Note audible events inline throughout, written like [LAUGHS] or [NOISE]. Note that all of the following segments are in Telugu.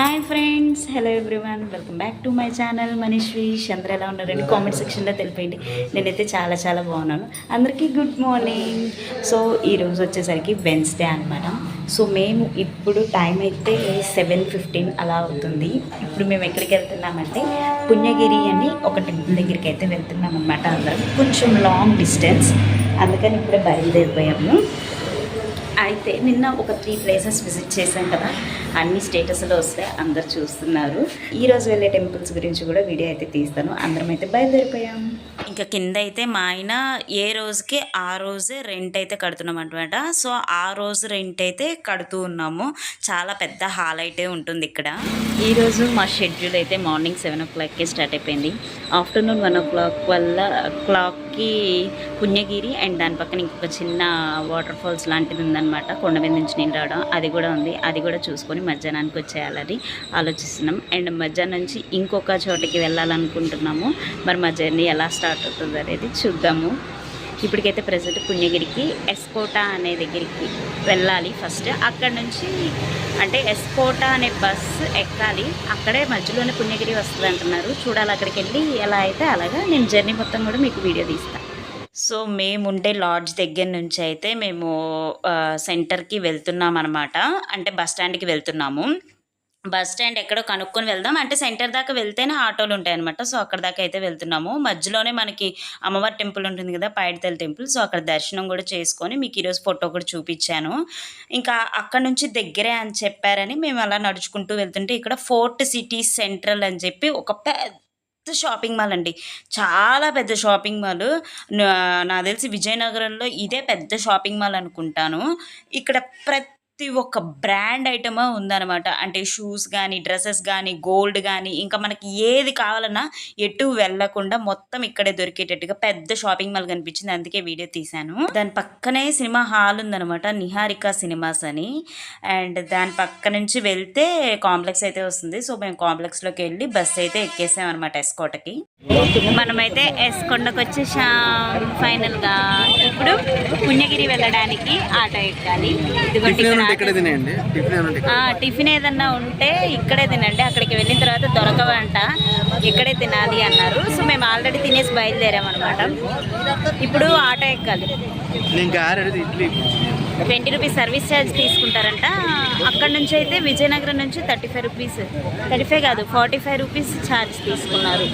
Hi friends hello everyone welcome back to my channel Manishri Chandra ఎలా ఉన్నారండి కామెంట్ సెక్షన్లో తెలిపండి నేనైతే చాలా చాలా బాగున్నాను. అందరికీ గుడ్ మార్నింగ్ సో ఈరోజు వచ్చేసరికి వెన్స్డే అనమాట సో మేము ఇప్పుడు టైం అయితే సెవెన్ ఫిఫ్టీన్ అలా అవుతుంది. ఇప్పుడు మేము ఎక్కడికి వెళ్తున్నామంటే పుణ్యగిరి అని ఒక టెంపుల్ దగ్గరికి అయితే వెళ్తున్నాం అనమాట అందరం. కొంచెం లాంగ్ డిస్టెన్స్ అందుకని ఇప్పుడే బయలుదేరిపోయాము. అయితే నిన్న ఒక త్రీ ప్లేసెస్ విజిట్ చేశాం కదా అన్ని స్టేటస్లో వస్తే అందరు చూస్తున్నారు. ఈ రోజు వెళ్ళే టెంపుల్స్ గురించి కూడా వీడియో అయితే తీస్తాను. అందరం అయితే బయలుదేరిపోయాం. ఇంకా కింద అయితే మా ఆయన ఏ రోజుకి ఆ రోజే రెంట్ అయితే కడుతున్నాం అనమాట సో ఆ రోజు రెంట్ అయితే కడుతూ ఉన్నాము. చాలా పెద్ద హాల్ అయితే ఉంటుంది ఇక్కడ. ఈ రోజు మా షెడ్యూల్ అయితే మార్నింగ్ సెవెన్ ఓ క్లాక్కి స్టార్ట్ అయిపోయింది. ఆఫ్టర్నూన్ వన్ ఓ క్లాక్ వల్ల క్లాక్కి పుణ్యగిరి అండ్ దాని పక్కన ఇంకొక చిన్న వాటర్ ఫాల్స్ లాంటిది ఉందన్నమాట. కొండ మీద నుంచి నీళ్ళు రావడం అది కూడా ఉంది. అది కూడా చూసుకొని మధ్యాహ్నానికి వచ్చేయాలని ఆలోచిస్తున్నాం. అండ్ మధ్యాహ్నం నుంచి ఇంకొక చోటకి వెళ్ళాలనుకుంటున్నాము. మరి మా జర్నీ ఎలా స్టార్ట్ అవుతుంది అనేది చూద్దాము. ఇప్పటికైతే ప్రజెంట్ పుణ్యగిరికి ఎస్కోటా అనే దగ్గరికి వెళ్ళాలి ఫస్ట్. అక్కడ నుంచి అంటే ఎస్కోటా అనే బస్సు ఎక్కాలి. అక్కడే మధ్యలోనే పుణ్యగిరి వస్తుంది అంటున్నారు. చూడాలి అక్కడికి వెళ్ళి ఎలా అయితే అలాగా నేను జర్నీ మొత్తం కూడా మీకు వీడియో తీస్తాను సో మేము ఉండే లాడ్జ్ దగ్గర నుంచి అయితే మేము సెంటర్కి వెళ్తున్నాం అనమాట అంటే బస్ స్టాండ్కి వెళ్తున్నాము. బస్ స్టాండ్ ఎక్కడో కనుక్కొని వెళ్దాం. అంటే సెంటర్ దాకా వెళ్తేనే ఆటోలు ఉంటాయి అనమాట సో అక్కడ దాకా అయితే వెళ్తున్నాము. మధ్యలోనే మనకి అమ్మవారి టెంపుల్ ఉంటుంది కదా పైడితల్ టెంపుల్. సో అక్కడ దర్శనం కూడా చేసుకొని మీకు ఈరోజు ఫోటో కూడా చూపించాను. ఇంకా అక్కడ నుంచి దగ్గరే అని చెప్పారని మేము అలా నడుచుకుంటూ వెళ్తుంటే ఇక్కడ ఫోర్ట్ సిటీ సెంట్రల్ అని చెప్పి ఒక పెద్ద షాపింగ్ మాల్ అండి. చాలా పెద్ద షాపింగ్ మాల్. నా- నాకు తెలిసి విజయనగరంలో ఇదే పెద్ద షాపింగ్ మాల్ అనుకుంటాను. ఇక్కడ ప్రతి ఒక్క బ్రాండ్ ఐటమ్ ఉందన్నమాట. అంటే షూస్ కానీ డ్రెస్సెస్ కానీ గోల్డ్ కానీ ఇంకా మనకి ఏది కావాలన్నా ఎటు వెళ్ళకుండా మొత్తం ఇక్కడే దొరికేటట్టుగా పెద్ద షాపింగ్ మాల్ కనిపించింది. అందుకే వీడియో తీశాను. దాని పక్కనే సినిమా హాల్ ఉందన్నమాట. నిహారిక సినిమాస్ అని. అండ్ దాని పక్క నుంచి వెళ్తే కాంప్లెక్స్ అయితే వస్తుంది. సో మేము కాంప్లెక్స్లోకి వెళ్ళి బస్ అయితే ఎక్కేసాం అనమాట ఎస్కోటకి మనమైతే ఎస్కొండకు వచ్చేసాం ఫైనల్గా ఇప్పుడు పుణ్యగిరి వెళ్ళడానికి ఆటో ఎక్కాలి. ఇక్కడ ఏమంటే ఇక్కడే తినేయండి? టిఫిన్ ఏమంటే ఆ, టిఫిన్ ఏదన్నా ఉంటే ఇక్కడే తినండి. అక్కడికి వెళ్ళిన తర్వాత దొరకవంట. ఇక్కడే తినాలి అన్నారు. సో మేము ఆల్రెడీ తినేసి బయలుదేరాం అనమాట ఇప్పుడు ఆటో ఎక్కాలి. ట్వంటీ రూపీస్ సర్వీస్ ఛార్జ్ తీసుకుంటారంట. అక్కడ నుంచి అయితే విజయనగరం నుంచి thirty five rupees. Thirty five కాదు ఫార్టీ ఫైవ్ రూపీస్ ఛార్జ్ తీసుకున్నారు.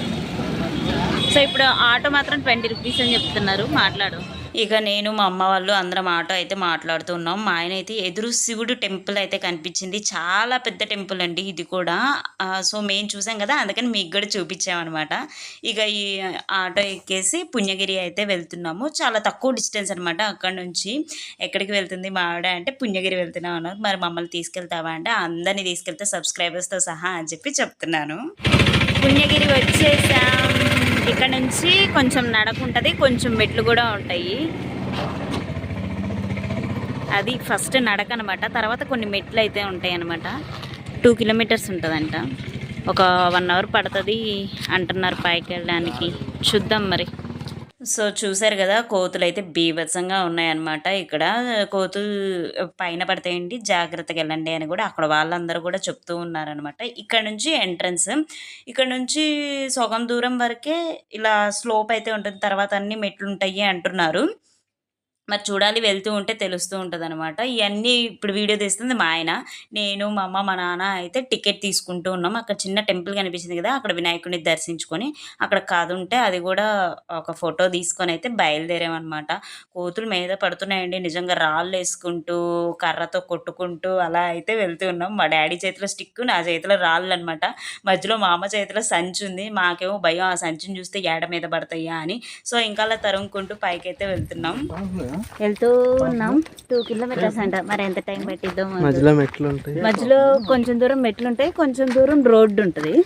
సో ఇప్పుడు ఆటో మాత్రం ట్వంటీ రూపీస్ అని చెప్తున్నారు. మాట్లాడు. ఇక నేను మా అమ్మ వాళ్ళు అందరం ఆటో అయితే మాట్లాడుతున్నాం. మా ఆయన అయితే ఎదురు శివుడు టెంపుల్ అయితే కనిపించింది. చాలా పెద్ద టెంపుల్ అండి ఇది కూడా. సో మేము చూసాం కదా అందుకని మీకు కూడా చూపించామన్నమాట ఇక ఈ ఆటో ఎక్కేసి పుణ్యగిరి అయితే వెళ్తున్నాము. చాలా తక్కువ డిస్టెన్స్ అనమాట అక్కడ నుంచి. ఎక్కడికి వెళ్తుంది మా ఆవిడ అంటే పుణ్యగిరి వెళ్తున్నాం అన్నారు. మరి మమ్మల్ని తీసుకెళ్తావా అంటే అందరినీ తీసుకెళ్తే సబ్స్క్రైబర్స్తో సహా అని చెప్పి చెప్తున్నాను. పుణ్యగిరి వచ్చేసాం. ఇక్కడ నుంచి కొంచెం నడకుంటుంది కొంచెం మెట్లు కూడా ఉంటాయి. అది ఫస్ట్ నడక అనమాట తర్వాత కొన్ని మెట్లు అయితే ఉంటాయి అనమాట టూ కిలోమీటర్స్ ఉంటుందంట. ఒక వన్ అవర్ పడుతుంది అంటున్నారు పైకి వెళ్ళడానికి చూద్దాం మరి. సో చూసారు కదా కోతులు అయితే బీభత్సంగా ఉన్నాయన్నమాట ఇక్కడ. కోతులు పైన పడతాయండి జాగ్రత్తగా వెళ్ళండి అని కూడా అక్కడ వాళ్ళందరూ కూడా చెప్తూ ఉన్నారనమాట ఇక్కడ నుంచి ఎంట్రన్స్ ఇక్కడ నుంచి సగం దూరం వరకే ఇలా స్లోప్ అయితే ఉంటుంది తర్వాత అన్ని మెట్లు ఉంటాయి అంటున్నారు. మరి చూడాలి వెళ్తూ ఉంటే తెలుస్తూ ఉంటుంది అనమాట ఇవన్నీ ఇప్పుడు వీడియో తీస్తుంది మా ఆయన. నేను మా అమ్మ మా నాన్న అయితే టికెట్ తీసుకుంటూ ఉన్నాం. అక్కడ చిన్న టెంపుల్ కనిపించింది కదా అక్కడ వినాయకుడిని దర్శించుకొని అక్కడ కాదు ఉంటే అది కూడా ఒక ఫోటో తీసుకొని అయితే బయలుదేరామన్నమాట. కోతులు మీద పడుతున్నాయండి. నిజంగా రాళ్ళు వేసుకుంటూ కర్రతో కొట్టుకుంటూ అలా అయితే వెళ్తూ ఉన్నాం. మా డాడీ చేతిలో స్టిక్ నా చేతిలో రాళ్ళు అనమాట మధ్యలో మా అమ్మ చేతిలో సంచి ఉంది. మాకేమో భయం ఆ సంచిని చూస్తే ఏడ మీద పడతాయా అని. సో ఇంకా అలా తరుముకుంటూ పైకైతే వెళ్తున్నాం. వెళ్తూ ఉన్నాం. టూ కిలోమీటర్స్ అంట. మరి ఎంత టైం పట్టిద్దో. మధ్యలో మెట్లు ఉంటాయి. మధ్యలో కొంచెం దూరం మెట్లు ఉంటాయి కొంచెం దూరం రోడ్డు ఉంటుంది.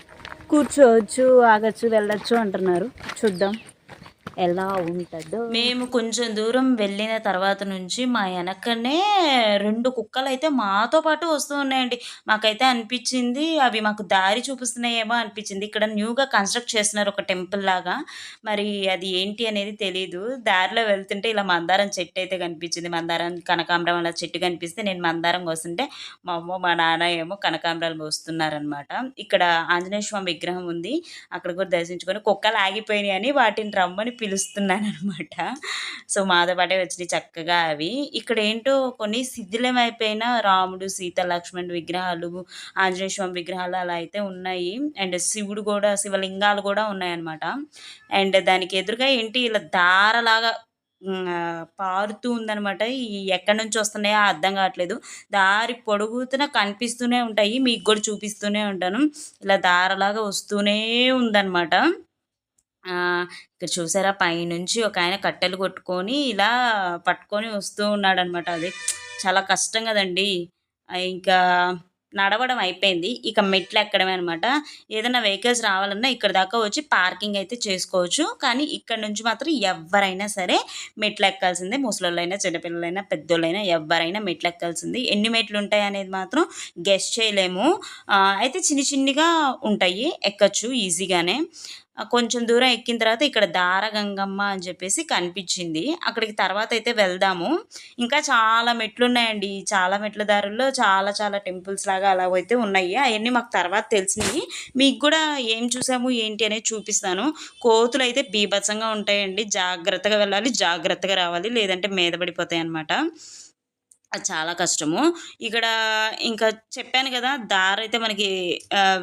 కూర్చోవచ్చు ఆగచ్చు వెళ్ళొచ్చు అంటున్నారు. చూద్దాం. ఎలా ఉంటుందో. మేము కొంచెం దూరం వెళ్ళిన తర్వాత నుంచి మా వెనకనే రెండు కుక్కలు అయితే మాతో పాటు వస్తూ ఉన్నాయండి. మాకైతే అనిపించింది అవి మాకు దారి చూపిస్తున్నాయేమో అనిపించింది. ఇక్కడ న్యూగా కన్స్ట్రక్ట్ చేస్తున్నారు ఒక టెంపుల్ లాగా. మరి అది ఏంటి అనేది తెలియదు దారిలో వెళ్తుంటే ఇలా మందారం చెట్టు అయితే కనిపించింది. మందారం కనకాంబరం అలా చెట్టు కనిపిస్తే నేను మందారం కోస్తుంటే మా అమ్మ మా నాన్న ఏమో కనకాంబరాలు కోస్తున్నారనమాట ఇక్కడ ఆంజనేయ స్వామి విగ్రహం ఉంది. అక్కడ కూడా దర్శించుకొని కుక్కలు ఆగిపోయినాయి అని వాటిని రమ్మని పిలుస్తున్నాను అనమాట సో మాతో పాటే వచ్చినాయి చక్కగా అవి. ఇక్కడ ఏంటో కొన్ని శిథిలమైపోయిన రాముడు సీత లక్ష్మణ్ విగ్రహాలు ఆంజనేయ స్వామి విగ్రహాలు అలా అయితే ఉన్నాయి. అండ్ శివుడు కూడా శివలింగాలు కూడా ఉన్నాయన్నమాట. అండ్ దానికి ఎదురుగా ఏంటి ఇలా దారలాగా పారుతూ ఉందనమాట ఈ ఎక్కడి నుంచి వస్తున్నాయో అర్థం కావట్లేదు. దారి పొడుగుతున కనిపిస్తూనే ఉంటాయి. మీకు కూడా చూపిస్తూనే ఉంటాను. ఇలా దారలాగా వస్తూనే ఉందన్నమాట. ఇక్కడ చూసారా? పైనుంచి ఒక ఆయన కట్టెలు కొట్టుకొని ఇలా పట్టుకొని వస్తూ ఉన్నాడనమాట అది. చాలా కష్టం కదండి. ఇంకా నడవడం అయిపోయింది. ఇక మెట్లు ఎక్కడమే అనమాట. ఏదైనా వెహికల్స్ రావాలన్నా ఇక్కడ దాకా వచ్చి పార్కింగ్ అయితే చేసుకోవచ్చు. కానీ ఇక్కడ నుంచి మాత్రం ఎవరైనా సరే మెట్లు ఎక్కాల్సిందే. ముసలోళ్ళైనా చిన్నపిల్లలైనా పెద్దోళ్ళైనా ఎవరైనా మెట్లు ఎక్కాల్సింది. ఎన్ని మెట్లు ఉంటాయి అనేది మాత్రం గెస్ట్ చేయలేము. అయితే చిన్ని చిన్నిగా ఉంటాయి. ఎక్కచ్చు ఈజీగానే. కొంచెం దూరం ఎక్కిన తర్వాత ఇక్కడ దార గంగమ్మ అని చెప్పేసి కనిపించింది. అక్కడికి తర్వాత అయితే వెళ్దాము. ఇంకా చాలా మెట్లు ఉన్నాయండి చాలా మెట్ల దారుల్లో చాలా చాలా టెంపుల్స్ లాగా అలా అయితే ఉన్నాయి. అవన్నీ మాకు తర్వాత తెలిసినాయి మీకు కూడా ఏం చూసాము ఏంటి అనేది చూపిస్తాను. కోతులు అయితే బీభత్సంగా ఉంటాయండి. జాగ్రత్తగా వెళ్ళాలి జాగ్రత్తగా రావాలి. లేదంటే మీద పడిపోతాయి అన్నమాట అది చాలా కష్టము. ఇక్కడ ఇంకా చెప్పాను కదా దారి అయితే మనకి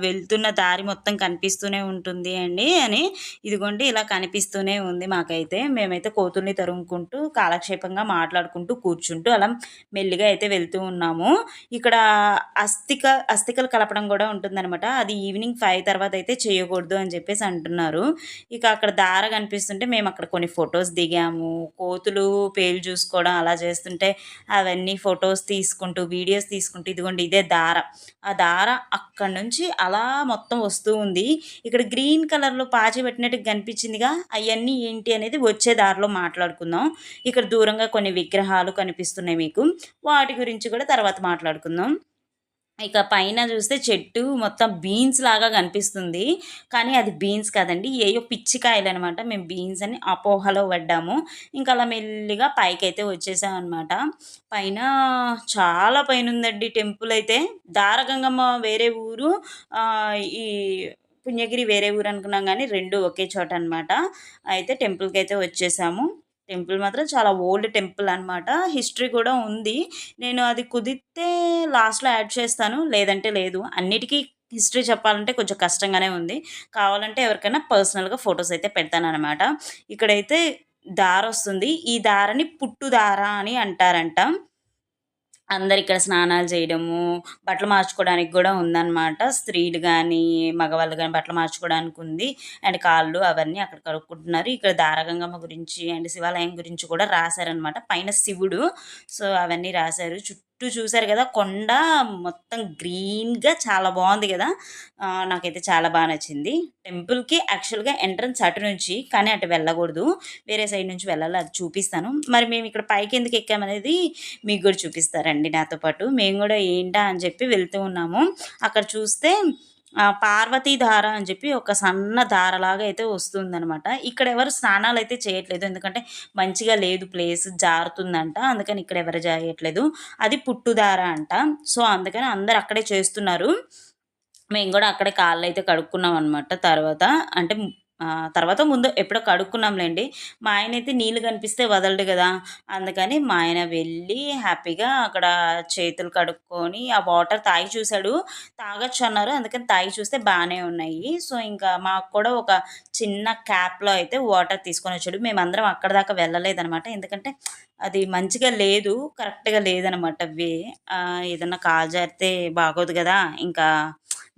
వెళ్తున్న దారి మొత్తం కనిపిస్తూనే ఉంటుంది అండి అని. ఇదిగోండి ఇలా కనిపిస్తూనే ఉంది మాకైతే. మేమైతే కోతుల్ని తరుముకుంటూ కాలక్షేపంగా మాట్లాడుకుంటూ కూర్చుంటూ అలా మెల్లిగా అయితే వెళ్తూ ఉన్నాము. ఇక్కడ అస్థిక అస్థికలు కలపడం కూడా ఉంటుందన్నమాట. అది ఈవినింగ్ ఫైవ్ తర్వాత అయితే చేయకూడదు అని చెప్పేసి అంటున్నారు. ఇక అక్కడ దార కనిపిస్తుంటే మేము అక్కడ కొన్ని ఫొటోస్ దిగాము. కోతులు పేలు చూసుకోవడం అలా చేస్తుంటే అవన్నీ ఫొటోస్ తీసుకుంటూ వీడియోస్ తీసుకుంటూ ఇదిగోండి ఇదే దార. ఆ దార అక్కడి నుంచి అలా మొత్తం వస్తూ ఉంది. ఇక్కడ గ్రీన్ కలర్లో పాచి పెట్టినట్టు కనిపించిందిగా. అవన్నీ ఏంటి అనేది వచ్చే దారిలో మాట్లాడుకుందాం. ఇక్కడ దూరంగా కొన్ని విగ్రహాలు కనిపిస్తున్నాయి మీకు. వాటి గురించి కూడా తర్వాత మాట్లాడుకుందాం. ఇక పైన చూస్తే చెట్టు మొత్తం బీన్స్ లాగా కనిపిస్తుంది. కానీ అది బీన్స్ కాదండి ఏయో పిచ్చికాయలు అనమాట మేము బీన్స్ అని అపోహలో పడ్డాము. ఇంకా అలా మెల్లిగా పైకి అయితే వచ్చేసామన్నమాట. పైన చాలా పైన ఉందండి టెంపుల్ అయితే. దారగంగమ్మ వేరే ఊరు ఈ పుణ్యగిరి వేరే ఊరు అనుకున్నాం కానీ రెండు ఒకే చోట అనమాట అయితే టెంపుల్కి అయితే వచ్చేసాము. టెంపుల్ మాత్రం చాలా ఓల్డ్ టెంపుల్ అనమాట హిస్టరీ కూడా ఉంది. నేను అది కుదిరితే లాస్ట్లో యాడ్ చేస్తాను. లేదంటే లేదు. అన్నిటికీ హిస్టరీ చెప్పాలంటే కొంచెం కష్టంగానే ఉంది. కావాలంటే ఎవరికైనా పర్సనల్గా ఫొటోస్ అయితే పెడతానమాట ఇక్కడైతే దార వస్తుంది ఈ దారని పుట్టు దార అని అంటారంట. అందరు ఇక్కడ స్నానాలు చేయడము బట్టలు మార్చుకోవడానికి కూడా ఉందన్నమాట. స్త్రీలు కానీ మగవాళ్ళు కానీ బట్టలు మార్చుకోవడానికి ఉంది. అండ్ కాళ్ళు అవన్నీ అక్కడ కడుక్కుంటున్నారు. ఇక్కడ దారగంగమ్మ గురించి అండ్ శివాలయం గురించి కూడా రాశారనమాట పైన శివుడు. సో అవన్నీ రాశారు. చుట్టూ చుట్టూ చూశారు కదా కొండ మొత్తం గ్రీన్గా చాలా బాగుంది కదా. నాకైతే చాలా బాగా నచ్చింది. టెంపుల్కి యాక్చువల్గా ఎంట్రన్స్ అటు నుంచి కానీ అటు వెళ్ళకూడదు. వేరే సైడ్ నుంచి వెళ్ళాలి అది చూపిస్తాను. మరి మేము ఇక్కడ పైకి ఎందుకు ఎక్కామనేది మీకు కూడా చూపిస్తారండి నాతో పాటు. మేము కూడా ఏంటా అని చెప్పి వెళ్తూ ఉన్నాము. అక్కడ చూస్తే పార్వతీ ధార అని చెప్పి ఒక సన్న ధారలాగా అయితే వస్తుందనమాట ఇక్కడ ఎవరు స్నానాలు అయితే చేయట్లేదు. ఎందుకంటే మంచిగా లేదు ప్లేస్ జారుతుందంట. అందుకని ఇక్కడ ఎవరు చేయట్లేదు అది పుట్టుదార అంట. సో అందుకని అందరు అక్కడే చేస్తున్నారు. మేము కూడా అక్కడే కాళ్ళు అయితే కడుక్కున్నాం అనమాట తర్వాత. అంటే తర్వాత ముందు ఎప్పుడో కడుక్కున్నాంలేండి. మా ఆయన అయితే నీళ్ళు కనిపిస్తే వదలడు కదా. అందుకని మా ఆయన వెళ్ళి హ్యాపీగా అక్కడ చేతులు కడుక్కొని ఆ వాటర్ తాగి చూశాడు. తాగొచ్చు అన్నారు. అందుకని తాగి చూస్తే బాగానే ఉన్నాయి. సో ఇంకా మాకు కూడా ఒక చిన్న క్యాప్లో అయితే వాటర్ తీసుకొని వచ్చాడు. మేమందరం అక్కడ దాకా వెళ్ళలేదనమాట. ఎందుకంటే అది మంచిగా లేదు కరెక్ట్గా లేదనమాట వే. ఏదన్నా కాజారితే బాగోదు కదా. ఇంకా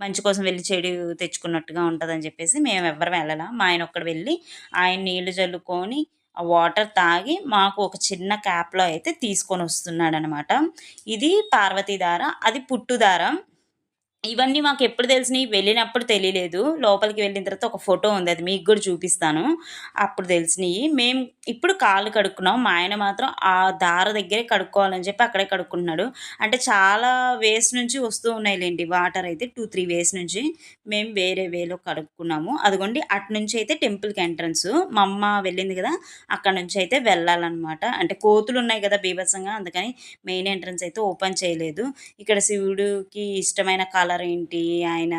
మంచి కోసం వెళ్ళి చెడు తెచ్చుకున్నట్టుగా ఉంటుందని చెప్పేసి మేము ఎవ్వరం వెళ్ళాల. మా ఆయన ఒక్కడ వెళ్ళి ఆయన నీళ్ళు చల్లుకొని ఆ వాటర్ తాగి మాకు ఒక చిన్న క్యాప్లో అయితే తీసుకొని వస్తున్నాడు అనమాట ఇది పార్వతీ దార అది పుట్టు దార. ఇవన్నీ మాకు ఎప్పుడు తెలిసినాయి వెళ్ళినప్పుడు తెలియలేదు. లోపలికి వెళ్ళిన తర్వాత ఒక ఫోటో ఉంది. అది మీకు కూడా చూపిస్తాను. అప్పుడు తెలిసినాయి మేము ఇప్పుడు కాళ్ళు కడుక్కున్నాం. మా ఆయన మాత్రం ఆ దార దగ్గరే కడుక్కోవాలని చెప్పి అక్కడే కడుక్కుంటున్నాడు. అంటే చాలా వేస్ నుంచి వస్తూ ఉన్నాయిలేండి. వాటర్ అయితే టూ త్రీ వేస్ నుంచి మేము వేరే వేలో కడుక్కున్నాము. అదిగోండి అటు నుంచి అయితే టెంపుల్కి ఎంట్రన్స్. మా అమ్మ వెళ్ళింది కదా అక్కడ నుంచి అయితే వెళ్ళాలన్నమాట. అంటే కోతులు ఉన్నాయి కదా బీభత్సంగా అందుకని మెయిన్ ఎంట్రన్స్ అయితే ఓపెన్ చేయలేదు. ఇక్కడ శివుడికి ఇష్టమైన కలర్ ఏంటి ఆయన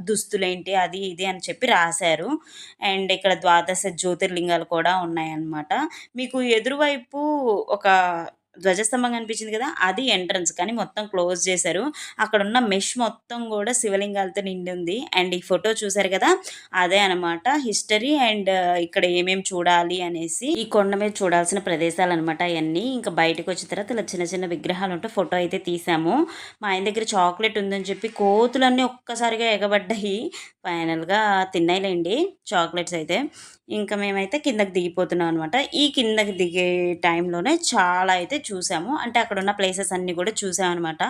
దుస్తులేంటి అది ఇది అని చెప్పి రాశారు. అండ్ ఇక్కడ ద్వాదశ జ్యోతిర్లింగాలు కూడా ఉన్నాయన్నమాట. మీకు ఎదురువైపు ఒక ధ్వజస్తంభం కనిపించింది కదా అది ఎంట్రన్స్ కానీ మొత్తం క్లోజ్ చేశారు. అక్కడ ఉన్న మెష్ మొత్తం కూడా శివలింగాలతో నిండి ఉంది. అండ్ ఈ ఫోటో చూశారు కదా అదే అనమాట హిస్టరీ అండ్ ఇక్కడ ఏమేమి చూడాలి అనేసి ఈ కొండ మీద చూడాల్సిన ప్రదేశాలు అనమాట అవన్నీ ఇంకా బయటకు వచ్చిన తర్వాత ఇలా చిన్న చిన్న విగ్రహాలు ఉంటే ఫోటో అయితే తీసాము. మా ఆయన దగ్గర చాక్లెట్ ఉందని చెప్పి కోతులన్నీ ఒక్కసారిగా ఎగబడ్డాయి. ఫైనల్గా తిన్నాయిలేండి చాక్లెట్స్ అయితే. ఇంకా మేమైతే కిందకి దిగిపోతున్నాం అనమాట ఈ కిందకి దిగే టైంలోనే చాలా అయితే చూసాము. అంటే అక్కడ ఉన్న ప్లేసెస్ అన్నీ కూడా చూసామన్నమాట.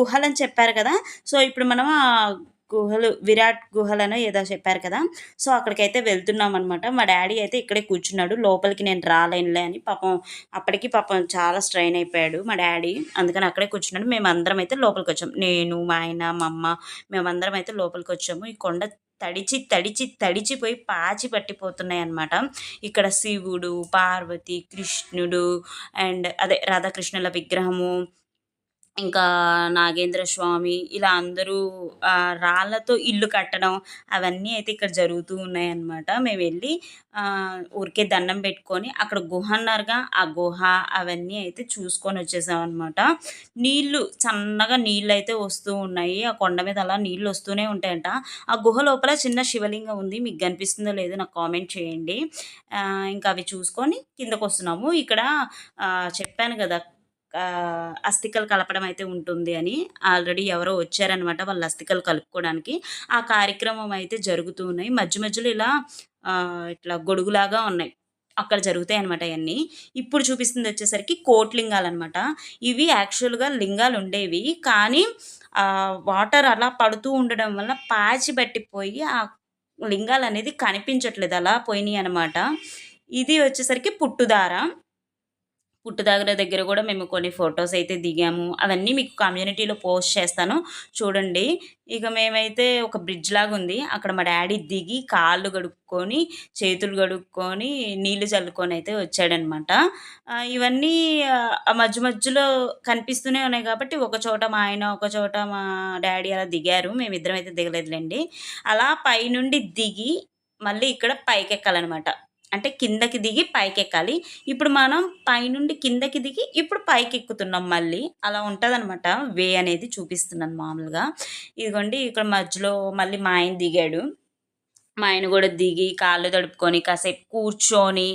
గుహలని చెప్పారు కదా. సో ఇప్పుడు మనం గుహలు విరాట్ గుహలను ఏదో చెప్పారు కదా. సో అక్కడికైతే వెళ్తున్నాం అనమాట మా డాడీ అయితే ఇక్కడే కూర్చున్నాడు. లోపలికి నేను రాలేనులే అని పాపం అప్పటికి పాపం చాలా స్ట్రైన్ అయిపోయాడు మా డాడీ. అందుకని అక్కడే కూర్చున్నాడు. మేము అందరం అయితే లోపలికి వచ్చాం. నేను మా ఆయన మా అమ్మ మేమందరం అయితే లోపలికి వచ్చాము. ఈ కొండ తడిచి తడిచి తడిచిపోయి పాచి పట్టిపోతున్నాయి అనమాట ఇక్కడ శివుడు పార్వతి కృష్ణుడు అండ్ అదే రాధాకృష్ణుల విగ్రహము ఇంకా నాగేంద్ర స్వామి ఇలా అందరూ రాళ్ళతో ఇల్లు కట్టడం అవన్నీ అయితే ఇక్కడ జరుగుతూ ఉన్నాయన్నమాట. మేము వెళ్ళి ఊరికే దండం పెట్టుకొని అక్కడ గుహ అన్నారుగా ఆ గుహ అవన్నీ అయితే చూసుకొని వచ్చేసామన్నమాట. నీళ్ళు నీళ్ళు సన్నగా నీళ్ళు అయితే వస్తూ ఉన్నాయి. ఆ కొండ మీద అలా నీళ్ళు వస్తూనే ఉంటాయంట. ఆ గుహ లోపల చిన్న శివలింగం ఉంది. మీకు కనిపిస్తుందో లేదో నాకు కామెంట్ చేయండి. ఇంకా అవి చూసుకొని కిందకు వస్తున్నాము ఇక్కడ చెప్పాను కదా అస్థికలు కలపడం అయితే ఉంటుంది అని ఆల్రెడీ ఎవరో వచ్చారనమాట వాళ్ళ అస్థికలు కలుపుకోవడానికి. ఆ కార్యక్రమం అయితే జరుగుతూ ఉన్నాయి. మధ్య మధ్యలో ఇలా ఇట్లా గొడుగులాగా ఉన్నాయి. అక్కడ జరుగుతాయి అనమాట అవన్నీ ఇప్పుడు చూపిస్తుంది వచ్చేసరికి కోట్లింగాలు అనమాట ఇవి యాక్చువల్గా లింగాలు ఉండేవి. కానీ వాటర్ అలా పడుతూ ఉండడం వల్ల పాచి పట్టిపోయి ఆ లింగాలు అనేది కనిపించట్లేదు. అలా పోయినాయి అనమాట ఇది వచ్చేసరికి పుట్టుదార. పుట్టుదాగర దగ్గర కూడా మేము కొన్ని ఫొటోస్ అయితే దిగాము. అవన్నీ మీకు కమ్యూనిటీలో పోస్ట్ చేస్తాను. చూడండి. ఇక మేమైతే ఒక బ్రిడ్జ్ లాగా ఉంది. అక్కడ మా డాడీ దిగి కాళ్ళు గడుక్కొని చేతులు గడుక్కొని నీళ్ళు చల్లుకొని అయితే వచ్చాడనమాట. ఇవన్నీ మధ్య మధ్యలో కనిపిస్తూనే ఉన్నాయి కాబట్టి ఒక చోట మా ఆయన ఒక చోట మా డాడీ అలా దిగారు. మేమిద్దరం అయితే దిగలేదులేండి. అలా పైనుండి దిగి మళ్ళీ ఇక్కడ పైకెక్కాలన్నమాట అంటే కిందకి దిగి పైకి ఎక్కాలి ఇప్పుడు మనం పైనుండి కిందకి దిగి ఇప్పుడు పైకి ఎక్కుతున్నాం మళ్ళీ. అలా ఉంటుంది వే అనేది చూపిస్తున్నాను మామూలుగా. ఇదిగోండి ఇక్కడ మధ్యలో మళ్ళీ మా ఆయన దిగాడు. మా ఆయన కూడా దిగి కాళ్ళు తడుపుకొని కాసేపు కూర్చొని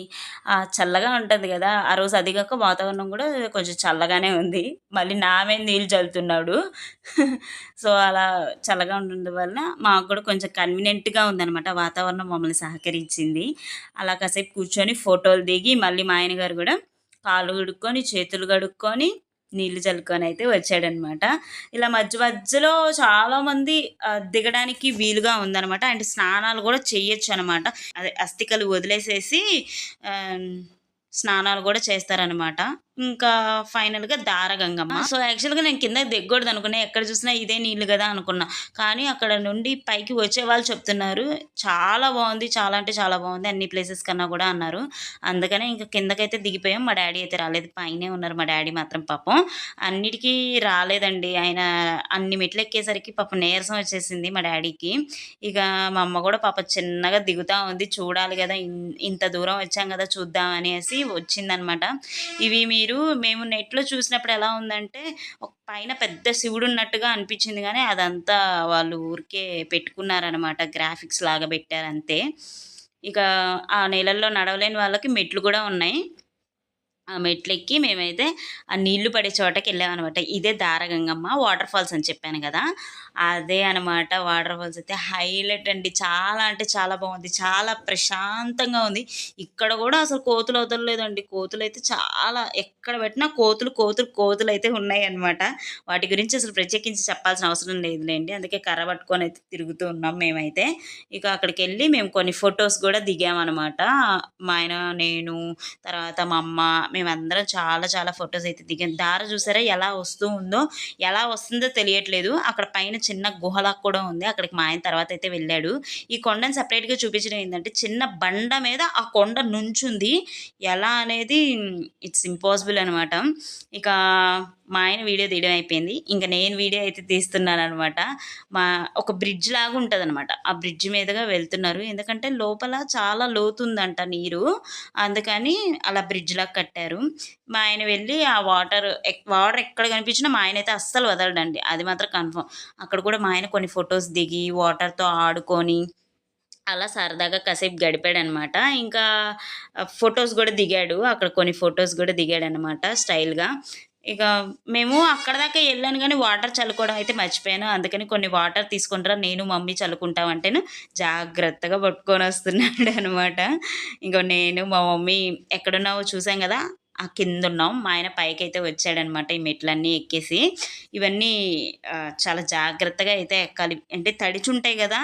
చల్లగా ఉంటుంది కదా. ఆ రోజు అది కాక వాతావరణం కూడా కొంచెం చల్లగానే ఉంది. మళ్ళీ నా మీద నీళ్ళు చల్లుతున్నాడు. [LAUGHS] సో అలా చల్లగా ఉండడం వల్ల మాకు కూడా కొంచెం కన్వీనియంట్గా ఉందన్నమాట వాతావరణం మమ్మల్ని సహకరించింది. అలా కాసేపు కూర్చొని ఫోటోలు దిగి మళ్ళీ మా ఆయన గారు కూడా కాళ్ళు కడుక్కొని చేతులు కడుక్కొని నీళ్ళు చల్లుకొని అయితే వచ్చాడనమాట. ఇలా మధ్య మధ్యలో చాలామంది దిగడానికి వీలుగా ఉందన్నమాట అండ్ స్నానాలు కూడా చేయొచ్చు అనమాట అదే అస్థికలు వదిలేసేసి స్నానాలు కూడా చేస్తారనమాట. ఇంకా ఫైనల్గా దారగంగమ్మ. సో యాక్చువల్గా నేను కింద దిగకూడదు అనుకున్నా. ఎక్కడ చూసినా ఇదే నీళ్ళు కదా అనుకున్నా. కానీ అక్కడ నుండి పైకి వచ్చే వాళ్ళు చెప్తున్నారు. చాలా బాగుంది. చాలా అంటే చాలా బాగుంది. అన్ని ప్లేసెస్ కన్నా కూడా అన్నారు. అందుకనే ఇంకా కిందకైతే దిగిపోయాం. మా డాడీ అయితే రాలేదు. పైనే ఉన్నారు మా డాడీ మాత్రం పాపం. అన్నిటికీ రాలేదండి. ఆయన అన్ని మెట్లు ఎక్కేసరికి పాపం నీరసం వచ్చేసింది మా డాడీకి. ఇక మా అమ్మ కూడా పాప చిన్నగా దిగుతా ఉంది. చూడాలి కదా. ఇన్- ఇంత దూరం వచ్చాం కదా చూద్దాం అనేసి వచ్చిందనమాట. ఇవి మీరు మీరు మేము నెట్లో చూసినప్పుడు ఎలా ఉందంటే ఒక పైన పెద్ద శివుడు ఉన్నట్టుగా అనిపించింది కానీ అదంతా వాళ్ళు ఊరికే పెట్టుకున్నారనమాట గ్రాఫిక్స్ లాగా పెట్టారంతే. ఇక ఆ నెలల్లో నడవలేని వాళ్ళకి మెట్లు కూడా ఉన్నాయి. ఆ మెట్లు ఎక్కి మేమైతే ఆ నీళ్ళు పడే చోటకి వెళ్ళామన్నమాట. ఇదే దారగంగమ్మ వాటర్ ఫాల్స్ అని చెప్పాను కదా. అదే అనమాట వాటర్ ఫాల్స్ అయితే హైలైట్ అండి. చాలా అంటే చాలా బాగుంది. చాలా ప్రశాంతంగా ఉంది. ఇక్కడ కూడా అసలు కోతులు అవతలలేదండి కోతులు అయితే చాలా ఎక్కడ పెట్టినా కోతులు కోతులు కోతులు అయితే ఉన్నాయి అనమాట వాటి గురించి అసలు ప్రత్యేకించి చెప్పాల్సిన అవసరం లేదులేండి. అందుకే కర్ర పట్టుకొని అయితే తిరుగుతూ ఉన్నాం మేమైతే. ఇక అక్కడికి వెళ్ళి మేము కొన్ని ఫొటోస్ కూడా దిగామన్నమాట. మా ఆయన నేను తర్వాత మా అమ్మ మేమందరం చాలా చాలా ఫొటోస్ అయితే దిగాం. దార చూసారా? ఎలా వస్తూ ఉందో ఎలా వస్తుందో తెలియట్లేదు. అక్కడ పైన చిన్న గుహలాగా కూడా ఉంది. అక్కడికి మా ఆయన తర్వాత అయితే వెళ్ళాడు. ఈ కొండను సపరేట్గా చూపించడం ఏంటంటే చిన్న బండ మీద ఆ కొండ నుంచుంది. ఎలా అనేది ఇట్స్ ఇంపాసిబుల్ అనమాట. ఇక మా ఆయన వీడియో తీయడం అయిపోయింది. ఇంకా నేను వీడియో అయితే తీస్తున్నాను అనమాట మా ఒక బ్రిడ్జ్ లాగా ఉంటుంది అనమాట ఆ బ్రిడ్జ్ మీదుగా వెళ్తున్నారు. ఎందుకంటే లోపల చాలా లోతుందంట నీరు. అందుకని అలా బ్రిడ్జ్ లాగా కట్టారు. మా ఆయన వెళ్ళి ఆ వాటర్ వాటర్ ఎక్కడ కనిపించినా మా ఆయన అయితే అస్సలు వదలడండి. అది మాత్రం కన్ఫర్మ్. అక్కడ కూడా మా ఆయన కొన్ని ఫొటోస్ దిగి వాటర్తో ఆడుకొని అలా సరదాగా కాసేపు గడిపాడు అనమాట ఇంకా ఫొటోస్ కూడా దిగాడు. అక్కడ కొన్ని ఫొటోస్ కూడా దిగాడు అనమాట స్టైల్గా. ఇక మేము అక్కడ దాకా వెళ్ళాను కానీ వాటర్ చల్లుకోవడం అయితే మర్చిపోయాను. అందుకని కొన్ని వాటర్ తీసుకుంటారా నేను మమ్మీ చల్లుకుంటామంటేను జాగ్రత్తగా పట్టుకొని వస్తున్నాడు అనమాట ఇంకో నేను మా మమ్మీ ఎక్కడున్నావో చూసాం కదా ఆ కింద ఉన్నాం. మా ఆయన పైకి అయితే వచ్చాడనమాట ఈ మెట్లన్నీ ఎక్కేసి. ఇవన్నీ చాలా జాగ్రత్తగా అయితే ఎక్కాలి. అంటే తడిచుంటాయి కదా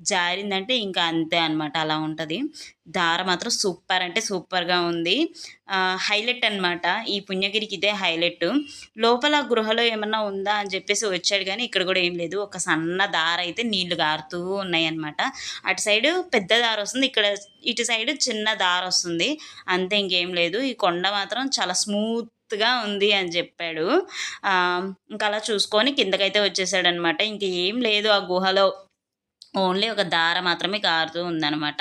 జారిందంటే ఇంకా అంతే అనమాట అలా ఉంటుంది. దార మాత్రం సూపర్ అంటే సూపర్గా ఉంది. హైలైట్ అన్నమాట. ఈ పుణ్యగిరికి ఇదే హైలైట్. లోపల గృహలో ఏమన్నా ఉందా అని చెప్పేసి వచ్చాడు కానీ ఇక్కడ కూడా ఏం లేదు. ఒక సన్న దార అయితే నీళ్ళు గారుతూ ఉన్నాయి అనమాట అటు సైడ్ పెద్ద దార వస్తుంది. ఇక్కడ ఇటు సైడ్ చిన్న దార వస్తుంది. అంతే ఇంకేం లేదు. ఈ కొండ మాత్రం చాలా స్మూత్గా ఉంది అని చెప్పాడు. ఇంకా అలా చూసుకొని కిందకైతే వచ్చేసాడనమాట ఇంక ఏం లేదు ఆ గుహలో. ఓన్లీ ఒక దార మాత్రమే కారుతూ ఉందనమాట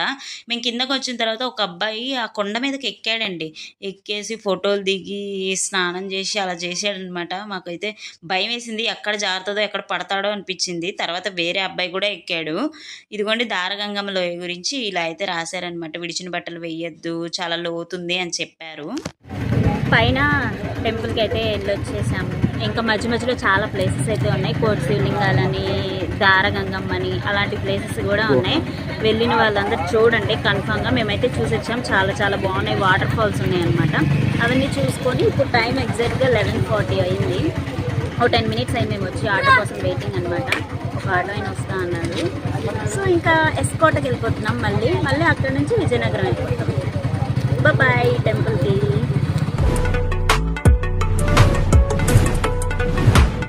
మేము కిందకు వచ్చిన తర్వాత ఒక అబ్బాయి ఆ కొండ మీదకి ఎక్కాడండి. ఎక్కేసి ఫోటోలు దిగి స్నానం చేసి అలా చేసాడనమాట మాకైతే భయం వేసింది. ఎక్కడ జారుతుందో ఎక్కడ పడతాడో అనిపించింది. తర్వాత వేరే అబ్బాయి కూడా ఎక్కాడు. ఇదిగోండి దారగంగమ్మ లోయ గురించి ఇలా అయితే రాశారనమాట విడిచిన బట్టలు వేయొద్దు చాలా లోతుంది అని చెప్పారు. పైన టెంపుల్కి అయితే వెళ్ళొచ్చేసాము. ఇంకా మధ్య మధ్యలో చాలా ప్లేసెస్ అయితే ఉన్నాయి. కోటి శివలింగాలని దారగంగమ్మని అలాంటి ప్లేసెస్ కూడా ఉన్నాయి. వెళ్ళిన వాళ్ళందరూ చూడండి కన్ఫామ్గా మేమైతే చూసి వచ్చాం చాలా చాలా బాగున్నాయి. వాటర్ ఫాల్స్ ఉన్నాయి అనమాట అవన్నీ చూసుకొని ఇప్పుడు టైం ఎగ్జాక్ట్గా లెవెన్ ఫార్టీ అయింది. ఓ టెన్ మినిట్స్ అయింది మేము వచ్చి ఆటో కోసం వెయిటింగ్ అనమాట ఒక ఆటో అయిన వస్తా అన్నాడు. సో ఇంకా ఎస్కోటకి వెళ్ళిపోతున్నాం మళ్ళీ. మళ్ళీ అక్కడ నుంచి విజయనగరం వెళ్ళిపోతాం.